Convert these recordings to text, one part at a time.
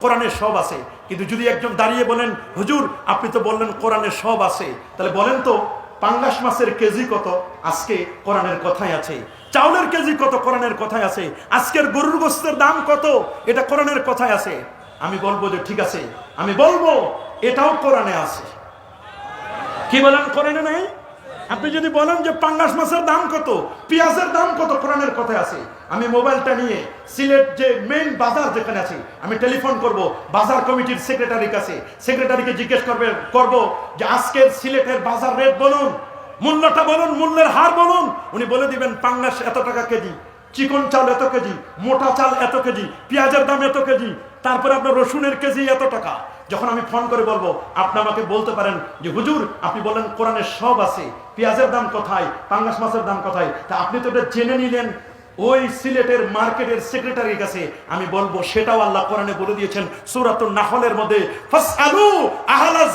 কোরআনে সব আছে। কিন্তু যদি একজন দাঁড়িয়ে বলেন, হুজুর, আপনি তো বললেন কোরআনে সব আছে। তাহলে বলেন তো, পাঙ্গাস মাছের কেজি কত? আজকে কোরআনের কথাই আছে। চাউলের কেজি কত কোরআনের কথাই আছে? আজকের গরুর গোস্তের দাম কত? এটা কোরআনের কথাই আছে। আমি বলব যে ঠিক আছে। আমি বলব, এটাও কোরআনে আছে। কি বলেন কোরআনে নাই? আপনি যদি বলেন যে পাঙ্গাস মাছের দাম কত, পেঁয়াজের দাম কত, কোরআনের কথায় আছে। আমি মোবাইলটা নিয়ে সিলেট যে মেইন বাজার যেখানে আছে, আমি টেলিফোন করব, বাজার কমিটির সেক্রেটারি কাছে। সেক্রেটারিকে জিজ্ঞেস করবে, করব যে আজকের সিলেটের বাজার রেট বলুন, মূল্যটা বলুন, মূল্যের হার বলুন। উনি বলে দিবেন, পাঙ্গাস এত টাকা কেজি। চিকন চাল এত কেজি, মোটা চাল এত কেজি, পেঁয়াজের দাম এত কেজি, তারপরে আপনার রসুনের কেজি এত টাকা। যখন আমি ফোন করে বলব, আপনি আমাকে বলতে পারেন যে, হুজুর, আপনি বলেন কোরআনের সব আছে, পেঁয়াজের দাম কোথায়, পাঙ্গাস মাছের দাম কোথায়? তা আপনি তো এটা জেনে নিলেন। ওই সিলেটের মার্কেটের সেক্রেটারির কাছে আমি বলব, সেটাও আল্লাহ কোরআনে বলে দিয়েছেন সূরাতুন নাহলের মধ্যে, ফাসআলু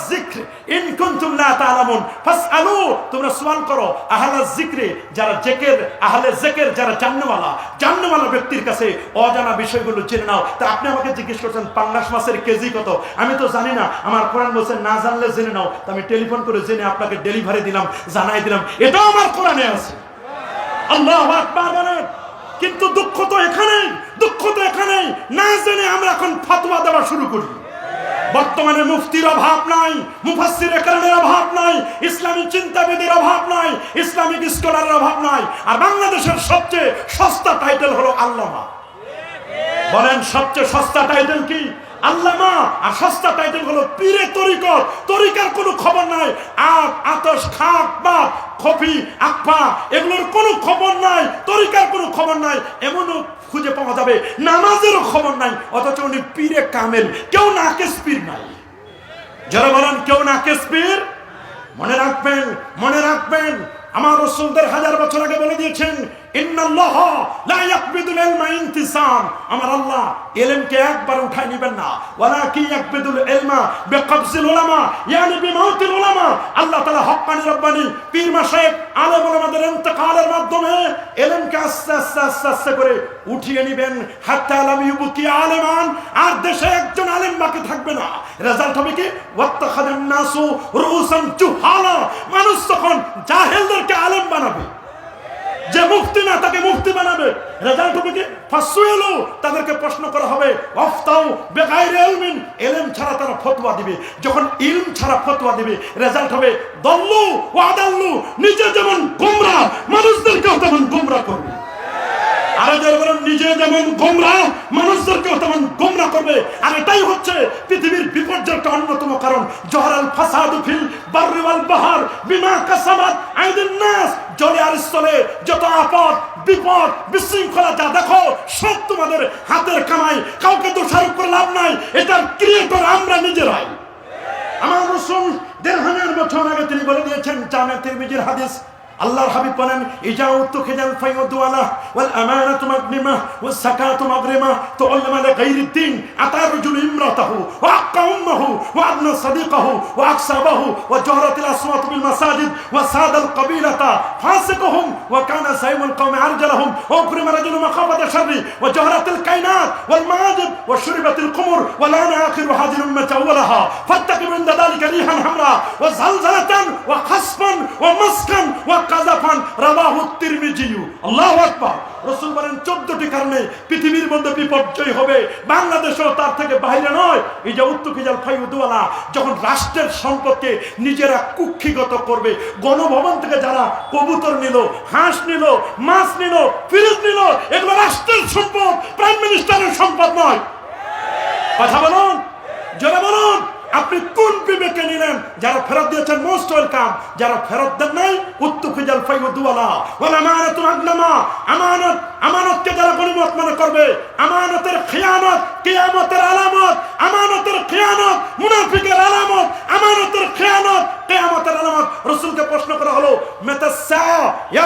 যিকর ইন কুনতুম লা তাআলামুন, ফাসআলু, তোমরা সওয়াল করো যিকরে যারা জেকের, আহলে যারা ব্যক্তির কাছে অজানা বিষয়গুলো জেনে নাও। তা আপনি আমাকে জিজ্ঞেস করছেন, পাঙ্গাস মাছের কেজি কত? আমি তো জানি না, আমার কোরআন বলছে না জানলে জেনে নাও। তা আমি টেলিফোন করে জেনে আপনাকে ডেলিভারি দিলাম, জানাই দিলাম। এটাও আমার কোরআনে আছে। আল্লাহ আকবার বলেন। কিন্তু দুঃখ তো এখানেই, দুঃখ তো এখানেই। না জেনে আমরা এখন ফাতোয়া দেওয়া শুরু করি। বর্তমানে মুফতির অভাব নাই মুফাসির অভাব নাই, ইসলামী চিন্তাবিদের অভাব নাই, ইসলামিক স্কলারের অভাব নাই। আর বাংলাদেশের সবচেয়ে সস্তা টাইটেল হলো আল্লামা। বলেন সবচেয়ে সস্তা টাইটেল কি? আল্লামা, আর সস্তা টাইটেল হলো পীরে তরিকত। তরিকার কোনো খবর নাই। আত আতস খাক বাত খফি, আকফা, এগুলোর কোনো খবর নাই। তরিকার কোনো খবর নাই। এমনও খুঁজে পাওয়া যাবে। নামাজেরও খবর নাই। অথচ উনি পীরে কামেল। কেউ নাকেস পীর নাই। যারা বলেন, কেউ নাকেস পীর মনে রাখবেন মনে রাখবেন। আমার রসুল দেড় হাজার বছর আগে বলে দিয়েছেন আমার মাধ্যমে করে উঠিয়ে নেবেন। আলেমান, আর দেশে একজন আলেম বাকি থাকবে না। রেজাল্ট হবে কি? ওয়াত্তাখাদান তখন জাহেলদেরকে আলেম বানাবে। যে মুফতি না, তাকে মুফতি বানাবে। রেজাল্ট হবে কি? ফাসুয়েলো তাদেরকে প্রশ্ন করা হবে অফতাও বেগাইর এলমিন এলেম ছাড়া তারা ফতোয়া দিবে। যখন ইলম ছাড়া ফতোয়া দিবে, রেজাল্ট হবে, দল্লু ও আদাল্লু নিজে যেমন গুমরা, মানুষদেরকেও তেমন গুমরা করবে। আরও যারা নিজে যেমন গোমরা, মানুষদেরকেও তেমন গোমরা করবে। আর এটাই হচ্ছে পৃথিবীর বিপর্যয়ের একটা অন্যতম কারণ। জহরাল ফাসাদু ফিল বাররিওয়াল বাহার বিমা কাসাবাত আইদিন নাস। জলে আর স্থলে যত আপদ, বিপদ, বিশৃঙ্খলা যা দেখো, সব তোমাদের হাতের কামাই। কাউকে দোষারোপ করে লাভ নাই, এটার ক্রিয়েটর আমরা নিজেরাই। আমার রসুল দেড় হাজার বছর আগে তিনি বলে দিয়েছেন জামে তিরমিজির হাদিস আল্লাহর হাবিব বলেন ইজাউতু খিজাল ফাইয়ুদু আলা ওয়াল আমানাতু মাগনিমা ওয়াস সাকাতু মাগরিমা তুআল্লামা লিগাইরি দ্বীন আতা রাজুল ইমরাতাহু ওয়া আক্কা উম্মাহু ওয়া আদনা সাদিকাহু ওয়া আকসাবাহু ওয়া জাহরাতিল আসওয়াত বিল মাসাজিদ ওয়া সাদাল কাবিলাতা ফাসিকুহুম ওয়া কানা সাইমুল কওমি আরজালহুম ওয়া উকরিমা রাজুল মাখাফাতা শাররি ওয়া জাহরাতিল কায়নাত ওয়াল মাআজিব ওয়া শুরিবাতিল কুমুর ওয়া লানা আখিরু হাদিল উম্মাতি আওয়ালাহা ফাত্তাকিব ইনদা যালিকা রিহান হামরা ওয়া জালজালাতান ওয়া খাসফান ওয়া মাসকান ওয়া কাযাফান রাওয়াহু তিরমিজি আল্লাহু আকবার। রাসূল বলেন 14টি কারণে পৃথিবীর মধ্যে বিপর্যয় হবে। বাংলাদেশও তার থেকে বাইরে নয়। এই যে উত্তুকিজাল ফাইউদওয়ালা যখন রাষ্ট্রের সম্পদকে নিজেরা কুক্ষিগত করবে, গণভবন থেকে যারা কবুতর নিল, হাঁস নিল, মাছ নিল, ফিরিজ নিল, এগুলো রাষ্ট্রের সম্পদ, প্রাইম মিনিস্টারের সম্পদ নয়। কথা বলুন যারা বলুন, আপনি কোন বিবেকে যারা ফেরত দিয়েছেন মোস্ট ওয়েলকাম যারা ফেরত দেন নাই উত্তু ফিজাল ফাইউদুয়ালা ওয়ালা আমানাতু আগলামা আমানত আমানতকে যারা গনিমত মনে করবে, আমানতের খিয়ানত কিয়ামতের আলামত, আমানতের খিয়ানত মুনাফিকের আলামত, আমানতের খিয়ানত কিয়ামতের আলামত। রাসূলকে প্রশ্ন করা হলো মেতাসা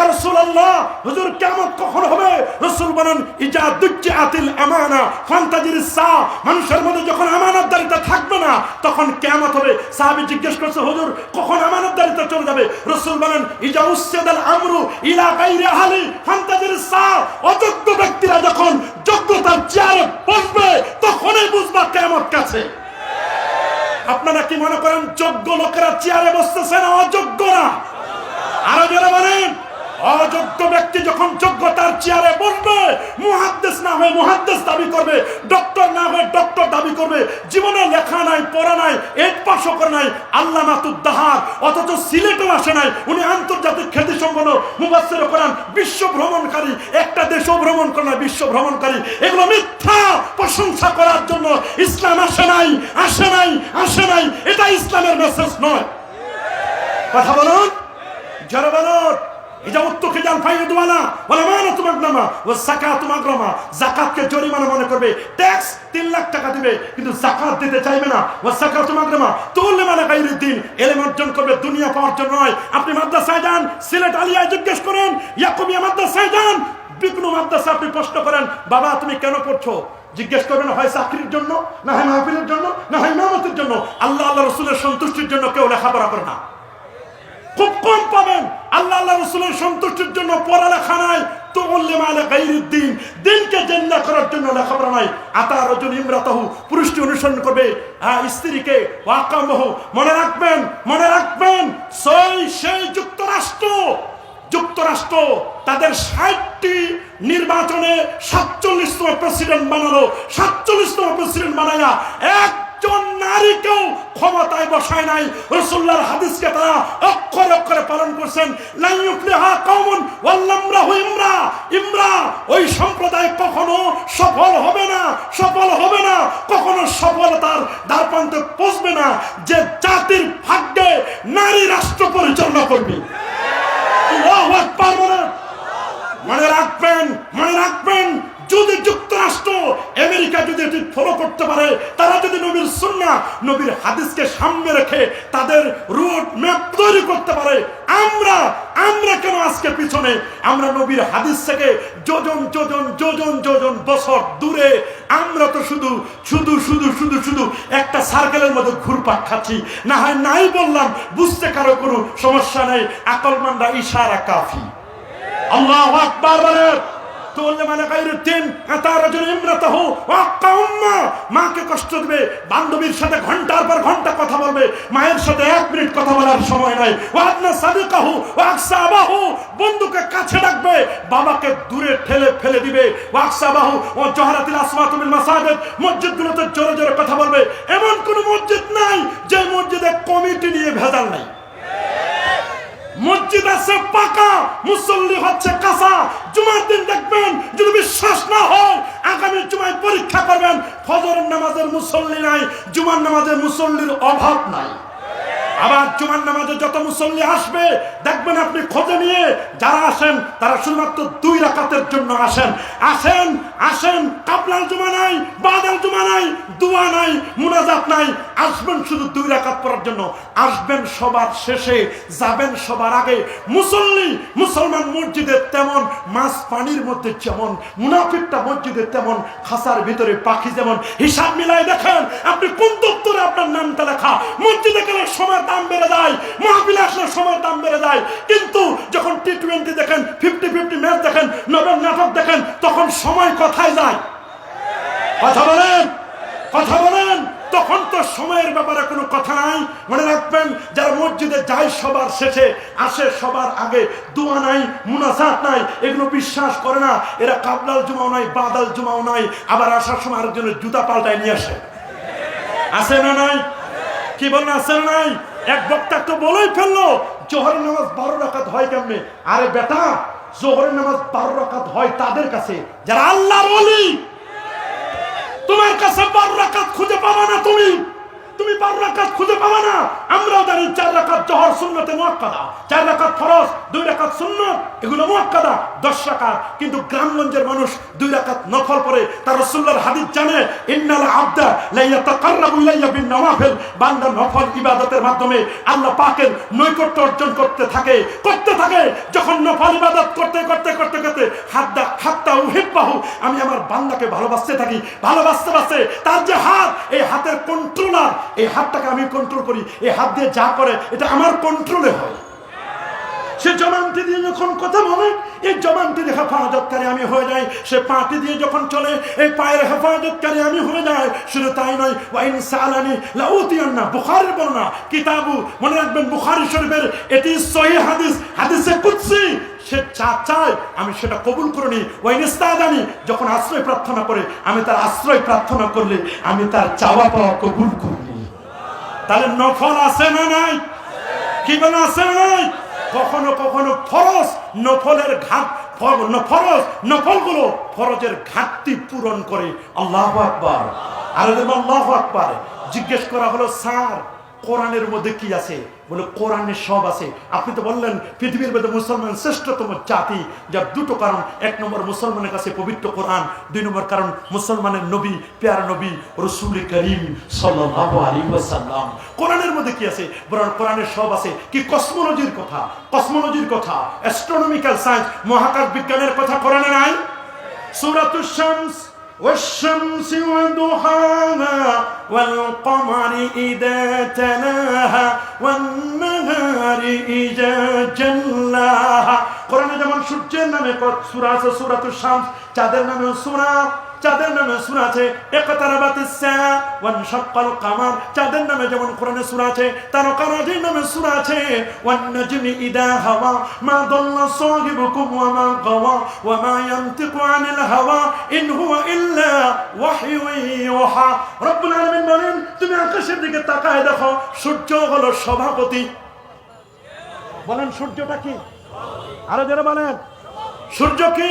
রাসূলুল্লাহ, হুজুর, কিয়ামত কখন হবে? রাসূল বলেন, ইজা দুজ্জাতিল আমানা ফান্তাজির সা মানুষের মধ্যে যখন থাকবে না, তখন হবে। কখন চলে যাবে? রসুল বলেন, ইজা আমরু অযোগ্য ব্যক্তিরা যখন যোগ্যতার চেয়ারে বসবে, তখনই বুঝবা কেমন কাছে। আপনারা কি মনে করেন, যোগ্য লোকেরা চেয়ারে বসতেছে না, অযোগ্য না? আরও যারা বলেন, অযোগ্য ব্যক্তি যখন যোগ্যতার চেয়ারে বসবে, মুহাদ্দেস না হয়ে মুহাদ্দেস দাবি করবে, ডক্টর না হয়ে ডক্টর দাবি করবে। জীবনে লেখা নাই, পড়া নাই এক পাশও করে নাই। আল্লাহ মাতুদ্দাহার, অথচ সিলেটও আসে নাই। উনি আন্তর্জাতিক খ্যাতি সম্পন্ন মুবাসের করান বিশ্ব ভ্রমণকারী, একটা দেশও ভ্রমণ করে না বিশ্ব ভ্রমণকারী। এগুলো মিথ্যা প্রশংসা করার জন্য ইসলাম আসে নাই আসে নাই আসে নাই। এটা ইসলামের মেসেজ নয়। কথা বলুন। যারা বলুন। ইজা উত্তকে জাল ফাইনে দোয়ালা বলে, মানো তোমার নামা ও সাকা তোমার নামা। জাকাতকে জরিমানা মনে করবে। ট্যাক্স তিন লাখ টাকা দিবে, কিন্তু জাকাত দিতে চাইবে না। ও সাকা তোমার নামা। তুললে মানে গাইরের দিন এলেম অর্জন করবে, দুনিয়া পাওয়ার জন্য নয়। আপনি মাদ্রাসায় যান, সিলেট আলিয়ায় জিজ্ঞেস করেন, ইয়াকুবিয়া মাদ্রাসায় যান। বিঘ্ন মাদ্রাসা আপনি প্রশ্ন করেন, বাবা, তুমি কেন পড়ছো? জিজ্ঞেস করবেন, হয় চাকরির জন্য, না হয় মাহফিলের জন্য, না হয় ইমামতের জন্য? আল্লাহ আল্লাহ রসুলের সন্তুষ্টির জন্য কেউ লেখাপড়া করে না। খুব কম পাবেন। আল্লাহ আল্লাহ রসুলের সন্তুষ্টির জন্য পড়ালেখা নাই। হ্যাঁ মনে রাখবেন সেই সেই যুক্তরাষ্ট্র যুক্তরাষ্ট্র তাদের ষাটটি নির্বাচনে সাতচল্লিশতম প্রেসিডেন্ট বানালো। সাতচল্লিশতম প্রেসিডেন্ট বানাইয়া একজন নারীকেও ক্ষমতায় বসায় নাই। রসুল্লাহর হাদিসকে তারা অক্ষরে অক্ষরে পালন করছেন। ইমরা। ইমরা ওই সম্প্রদায় কখনো সফল হবে না, সফল হবে না, কখনো সফলতার দ্বারপ্রান্তে পৌঁছবে না। যে জাতির ভাগ্যে নারী রাষ্ট্র পরিচালনা করবে। আল্লাহু বলেন। মনে রাখবেন মনে রাখবেন যদি যুক্তরাষ্ট্র আমেরিকা যদি এটি ফলো করতে পারে তারা যদি নবীর সুন্না নবীর হাদিসকে সামনে রেখে তাদের রোড ম্যাপ তৈরি করতে পারে। আমরা আমরা কেন আজকে পিছনে? আমরা নবীর হাদিস থেকে যোজন যোজন যোজন যোজন বছর দূরে আমরা তো শুধু শুধু শুধু শুধু শুধু একটা সার্কেলের মধ্যে ঘুরপাক খাচ্ছি। না হয় নাই বললাম, বুঝতে কারও কোনো সমস্যা নেই। আকলমানরা ইশারা কাফি। আল্লাহ আকবার বলে তোলে মানে তার জন্য ইমরাতাহ, ওয়াক্কা উম্মা। মাকে কষ্ট দিবে, বান্ধবীর সাথে ঘণ্টার পর ঘণ্টা কথা বলবে, মায়ের সাথে এক মিনিট কথা বলার সময় নাই। ওয়াদনা সাদিকাহু, ওয়াকসাবাহু, বন্ধুকে কাছে ডাকবে, বাবাকে দূরে ঠেলে ফেলে দিবে। ওয়াকসাবাহু, ও জহরাতিল আসমাতুল মাসাজিদ, মসজিদগুলোতে জোরে জোরে কথা বলবে। এমন কোন মসজিদ নাই, যে মসজিদে কমিটি নিয়ে ভেজাল নাই। মসজিদ আছে পাকা, মুসল্লি হচ্ছে কাঁচা জুমার দিন দেখবেন, যদি বিশ্বাস না হয়, আগামী জুমায় পরীক্ষা করবেন। ফজরের নামাজের মুসল্লি নাই, জুমার নামাজের মুসল্লির অভাব নাই। আবার জুমার নামাজে যত মুসল্লি আসবে, দেখবেন আপনি খোঁজে নিয়ে যারা আসেন, তারা শুধুমাত্র দুই রাকাতের জন্য আসেন। আসেন আসেন কাপলাল জুমা নাই বাদাল জুমা নাই, দুয়া নাই, মুনাজাত নাই, আসবেন শুধু দুই রাকাত পড়ার জন্য। আসবেন সবার শেষে, যাবেন সবার আগে। মুসল্লি, মুসলমান মসজিদের তেমন, মাছ পানির মধ্যে যেমন, মুনাফিকটা মসজিদের তেমন, খাসার ভিতরে পাখি যেমন, হিসাব মিলাই দেখেন, আপনি কোন দপ্তরে আপনার নামটা লেখা? মসজিদে গেলে সময় দাম বেড়ে যায়, মহাবিলে আসলে সময় দাম বেড়ে যায়। কিন্তু যখন টি টোয়েন্টি দেখেন ফিফটি ফিফটি ম্যাচ দেখেন নবেল নাটক দেখেন, তখন সময় কথায় যায়? কথা বলেন কথা বলেন। তখন তো সময়ের ব্যাপারে কোনো কথা নাই। মনে রাখবেন, যারা মসজিদে যায় সবার শেষে, আসে সবার আগে, দোয়া নাই, মুনাজাত নাই, এগুলো বিশ্বাস করে না। এরা কাবলাল জুমাও নাই, বাদাল জুমাও নাই, আবার আসার সময় আরেকজনের জুতা পাল্টায় নিয়ে আসে। আসে না নাই? কি বলেন, আছে না নাই? এক বক্তা তো বলেই ফেলল, জোহরের নামাজ বারো রকাত হয় কেমনে? আরে বেটা, জোহরের নামাজ বারো রাকাত হয় তাদের কাছে। যারা আল্লাহ বলি তোমার কাছে বারো রকাত খুঁজে পাবা না তুমি। তুমি বারো রাকাত খুঁজে পাবা না। আমরাও জানি চার রাকাত জহর সুন্নতে মুয়াক্কাদা। চার রাকাত ফরজ, দুই রাকাত সুন্নত, এগুলো মুয়াক্কাদা। দশ রাকাত, কিন্তু গ্রামগঞ্জের মানুষ দুই রাকাত নফল পড়ে। তার রাসূলুল্লাহর হাদিস জানে, ইন্নাল আবদা লা ইয়াতাকাররাবু ইলাইয়া বিন নওয়াফিল। বান্দা নফল ইবাদতের মাধ্যমে আল্লাহ পাকের নৈকট্য অর্জন করতে থাকে করতে থাকে। যখন নফল ইবাদত করতে করতে করতে করতে হাত্তা হাত্তা উহিব্বাহু, আমি আমার বান্দাকে ভালোবাসতে থাকি। ভালোবাসতে, বাসতে, তার যে হাত, এই হাতের কন্ট্রোলার এই হাতটাকে আমি কন্ট্রোল করি। এই হাত দিয়ে যা করে, এটা আমার কন্ট্রোলে হয়। সে জবানটি দিয়ে যখন কথা বলে, এই জবানটি দিয়ে হেফাজতকারী আমি হয়ে যাই। সে পাটি দিয়ে যখন চলে, এই পায়ের হেফাজতকারী আমি হয়ে যাই। শুধু তাই নয় ওয়াইন সালানি লাউতিয়ান না বুখারের বর্ণনা, কিতাবু, মনে রাখবেন বুখারি শরীফের, এটি সহি হাদিস, হাদিসে কুৎসি সে যা চায়, আমি সেটা কবুল করে নিই। ওয়াইন ইস্তাদানি, যখন আশ্রয় প্রার্থনা করে, আমি তার আশ্রয় প্রার্থনা করলে, আমি তার চাওয়া পাওয়া কবুল করি। তাহলে নফল আছে না নাই? কি বলে আছে না নাই? কখনো কখনো ফরস নফলের ঘাট ফরজ নফলগুলো ফরজের ঘাটতি পূরণ করে। আল্লাহ আকবার। আর আল্লাহ আকবার। জিজ্ঞেস করা হলো, স্যার কোরআনের মধ্যে কি আছে? বলে কোরআনে সব আছে। আপনি তো বললেন, পৃথিবীর মধ্যে মুসলমান শ্রেষ্ঠতম জাতি, যার দুটো কারণ। এক নম্বর মুসলমানের কাছে পবিত্র কোরআন, দুই নম্বর কারণ মুসলমানের নবী, পেয়ার নবী, রসুল করিম ওয়াসাল্লাম। কোরআনের মধ্যে কি আছে? বরং কোরআনের সব আছে। কি কসমোলজির কথা? কসমোলজির কথা? অ্যাস্ট্রোনমিক্যাল সায়েন্স মহাকাশ বিজ্ঞানের কথা কোরআনে নাই? সূরাতুশ শামস। والشمس وضحاها والقمر إذا تلاها والنهار إذا جلاها কোরআনে যেমন সূর্যের নামে সূরা আছে সূরাতুশ শামস চাঁদের নামে সূরা চাঁদের নামে সূরা আছে কামার। চাঁদের নামে যেমন কোরআনে সূরা আছে, তারকারাজির নামে সূরা আছে তুমি আকাশের দিকে তাকায় দেখো, সূর্য হলো সভাপতি। বলেন, সূর্যটা কি? সূর্য কি?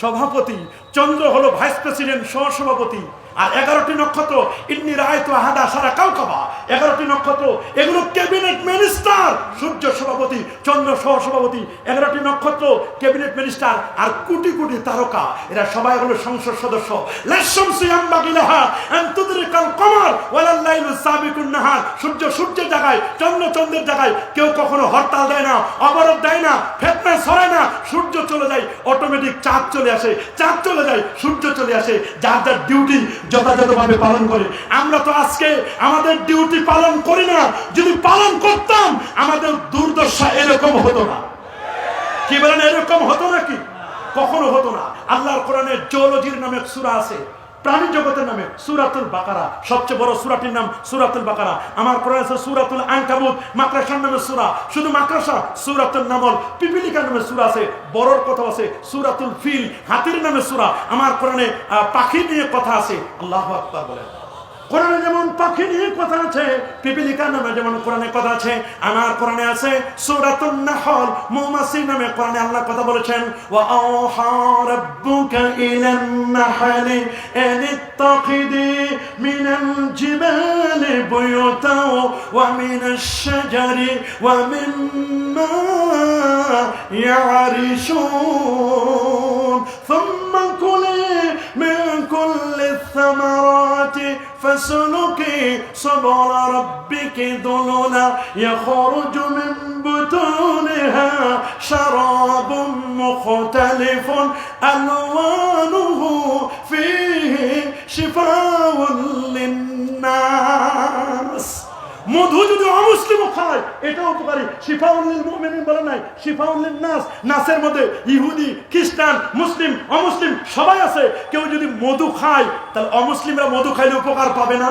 সভাপতি। চন্দ্র হলো ভাইস প্রেসিডেন্ট সহসভাপতি। আর এগারোটি নক্ষত্র, ইন্নি রায় তো হাদা সারা কাউকাবা। এগারোটি নক্ষত্র, এগুলো ক্যাবিনেট মিনিস্টার সূর্য সভাপতি, চন্দ্র সহসভাপতি। এগারোটি নক্ষত্র ক্যাবিনেট মিনিস্টার আর কোটি কোটি তারকা। এরা সবাই হলো সংসদ সদস্য। লাসম সিয়াম বাগিলাহা আন্তুদের কাল কমার ওয়ালাল্লাইলু সাবিকুন নাহার। সূর্য সূর্যের জায়গায়, চন্দ্র চন্দ্রের জায়গায় কেউ কখনো হরতাল দেয় না, অবরোধ দেয় না, ফেতনা সরায় না, সূর্য চলে যায় অটোমেটিক চাঁদ চলে আসে। চাঁদ চলে যায়, সূর্য চলে আসে, যার যার ডিউটি যথাযথভাবে পালন করে। আমরা তো আজকে আমাদের ডিউটি পালন করি না, যদি পালন করতাম, আমাদের দুর্দশা এরকম হতো না। কি বলেন, এরকম হতো নাকি? কখনো হতো না। আল্লাহর কোরআনের জোলজির নামে সুরা আছে। প্রাণী জগতের নামে সুরাতুল বাকারা। সবচেয়ে বড় সুরাটির নাম সুরাতুল বাকারা। আমার কোরআন আছে সুরাতুল আনকাবুত মাকড়াসার নামে সুরা। শুধু মাকড়াসা, সুরাতুল নামল, পিপিলিকার নামে সুরা আছে, বড়র কথা আছে, সুরাতুল ফিল, হাতির নামে সুরা। আমার কোরআনে পাখি নিয়ে কথা আছে। আল্লাহ আকবার বলেন। কোরআনে যেমন পাখি নিয়ে কথা আছে পিপিলিকার নামে যেমন কোরআনে কথা আছে আমার কোরআনে আছে সূরাতুন নাহল মৌমাছি নামে কোরআনে আল্লাহ কথা বলেছেন ওয়া আওহা রাব্বুকা ইলান নাহলি আন ইত্তাখিদি মিনাল জিবালি বুয়ুতা ওয়া মিনাশ শাজারি ওয়া মিম্মা يعرشون ثم كلي من كل الثمرات فاسلكي سبل ربك ذللا يخرج من بطونها شراب مختلف ألوانه খায় এটা উপকারী। শিফাউল্লিল মুমিনিন বলে নাই, শিফাউল্লিল নাস, নাসের মধ্যে ইহুদি, খ্রিস্টান, মুসলিম, অমুসলিম সবাই আছে। কেউ যদি মধু খায়, তাহলে অমুসলিমরা মধু খাইলে উপকার পাবে না।